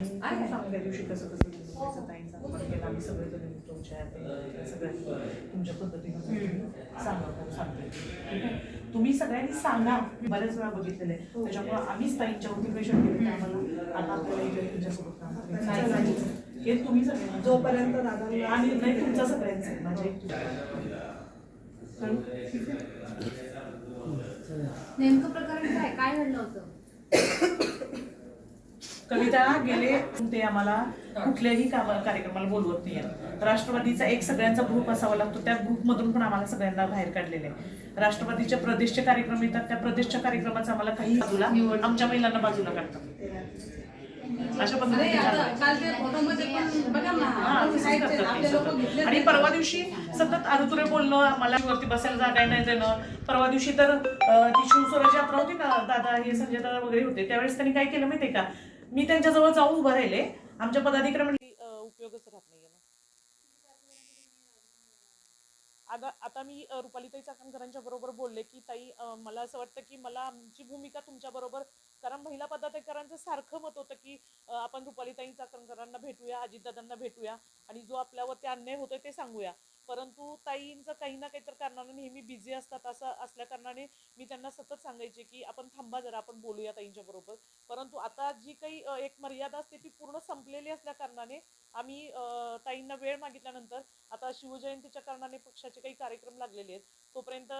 तुम्ही सांगा त्या दिवशी कसं कसं तुमचं ताईंचा आपण केला आम्ही सगळेजण तुमच्या ते सगळ्यांनी तुमच्या पद्धतीनं सांगा पण सांगते ठीक आहे तुम्ही सगळ्यांनी सांगा बऱ्याच वेळा बघितलेलं आहे त्याच्यामुळे आम्हीच ताईंच्यावरती प्रेशर केलं की आम्हाला आता आपल्याला इथे तुमच्यासोबत काम करायचं हे तुम्ही सगळ्यांना जोपर्यंत दादांना आणि नाही तुमचा सगळ्यांचा आहे, माझ्या आहे? नेमकं प्रकरण काय काय घडलं होतं कविता गेले ते आम्हाला कुठल्याही कामा कार्यक्रमाला बोलवत नाही राष्ट्रवादीचा एक सगळ्यांचा ग्रुप असावा लागतो त्या ग्रुपमधून पण आम्हाला सगळ्यांना बाहेर काढलेले आहे. राष्ट्रवादीच्या प्रदेशचे कार्यक्रम येतात त्या प्रदेशच्या कार्यक्रमाचा आम्हाला काही बाजूला आमच्या महिलांना बाजूला काढतात. अशा पद्धतीने आणि परवा दिवशी सतत आरुतुरे बोलणं मला वरती बसायला जागा नाही देणं. परवा दिवशी तर ती शिवस्वराज यात्रा होती ना दादा हे संजय दादा वगैरे होते त्यावेळेस त्यांनी काय केलं माहितीये का? मी त्यांच्याजवळ जाऊन उभं राहिले. आमच्या पदाधिकारी म्हणजे उपयोगच राहत नाही आता आता मी रुपालीताई चाकणकरांच्या बरोबर बोलले की ताई मला असं वाटतं की मला आमची भूमिका तुमच्या बरोबर कारण महिला पदाधिकाऱ्यांचं सारखं मत होतं की आपण रुपालीताई चाकणकरांना भेटूया अजितदादांना भेटूया आणि जो आपल्यावर ते अन्याय होतोय ते सांगूया. परंतु ताईंचं काही ना काहीतरी कारणाने नेहमी बिझी असतात असं असल्या कारणाने मी त्यांना सतत सांगायचे की आपण थांबा जरा आपण बोलूया ताईंच्या बरोबर. परंतु आता जी काही एक मर्यादा असते ती पूर्ण संपलेली असल्या कारणाने आम्ही ताईंना वेळ मागितल्यानंतर आता शिवजयंतीच्या कारणाने पक्षाचे काही कार्यक्रम लागलेले आहेत. तोपर्यंत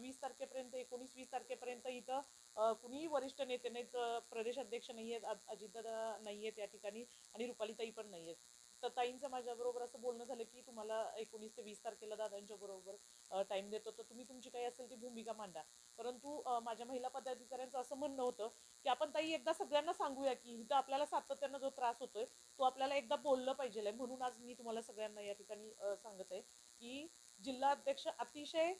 वीस तारखेपर्यंत एकोणीस वीस तारखेपर्यंत इथं कुणीही वरिष्ठ नेते नाहीत प्रदेशाध्यक्ष प्रदेश अध्यक्ष नाही आहेत अ- अजितदादा नाही आहेत या ठिकाणी आणि रुपालीताई पण नाही आहेत तर ताईंचं माझ्याबरोबर असं बोलणं झालं की तुम्हाला एकोणीस ते वीस तारखेला दादांच्या बरोबर टाइम देतो. तर तुम्ही तुमची काही असेल ती भूमिका मांडा. परंतु माझ्या महिला पदाधिकाऱ्यांचं असं म्हणणं होतं की आपण ताई एकदा सगळ्यांना सांगूया की इथं आपल्याला सातत्यानं जो त्रास होतोय तो आपल्याला एकदा बोललं पाहिजे म्हणून आज मी तुम्हाला सगळ्यांना या ठिकाणी सांगत आहे की जिल्हा अध्यक्ष अतिशय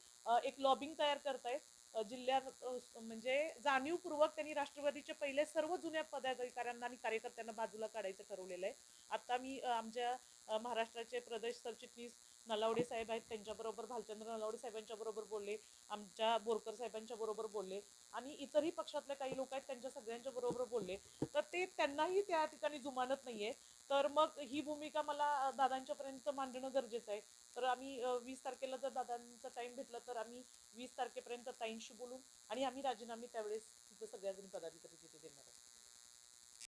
एक लॉबिंग तयार करतायत. जिल्ह्यात म्हणजे जाणीवपूर्वक त्यांनी राष्ट्रवादीचे पहिले सर्व जुन्या पदाधिकाऱ्यांना आणि कार्यकर्त्यांना बाजूला काढायचं ठरवलेलं आहे. आता मी आमच्या महाराष्ट्राचे प्रदेश सरचिटणीस नलावडे साहेब आहेत त्यांच्याबरोबर भालचंद्र नलावडे साहेबांच्या बरोबर बोलले आमच्या बोरकर साहेबांच्या बरोबर बोलले आणि इतरही पक्षातले काही लोक आहेत त्यांच्या सगळ्यांच्या बरोबर बोलले. तर ते त्यांनाही त्या ठिकाणी जुमानत नाहीये. तर मग ही भूमिका मला दादांच्यापर्यंत मांडणं गरजेचं आहे. तर आम्ही वीस तारखेला जर दादांचा टाइम भेटला तर आम्ही वीस तारखेपर्यंत ताईंशी बोलू आणि आम्ही राजीनामे त्यावेळेस तिथं सगळ्याजणी पदाधिकारी तिथे देणार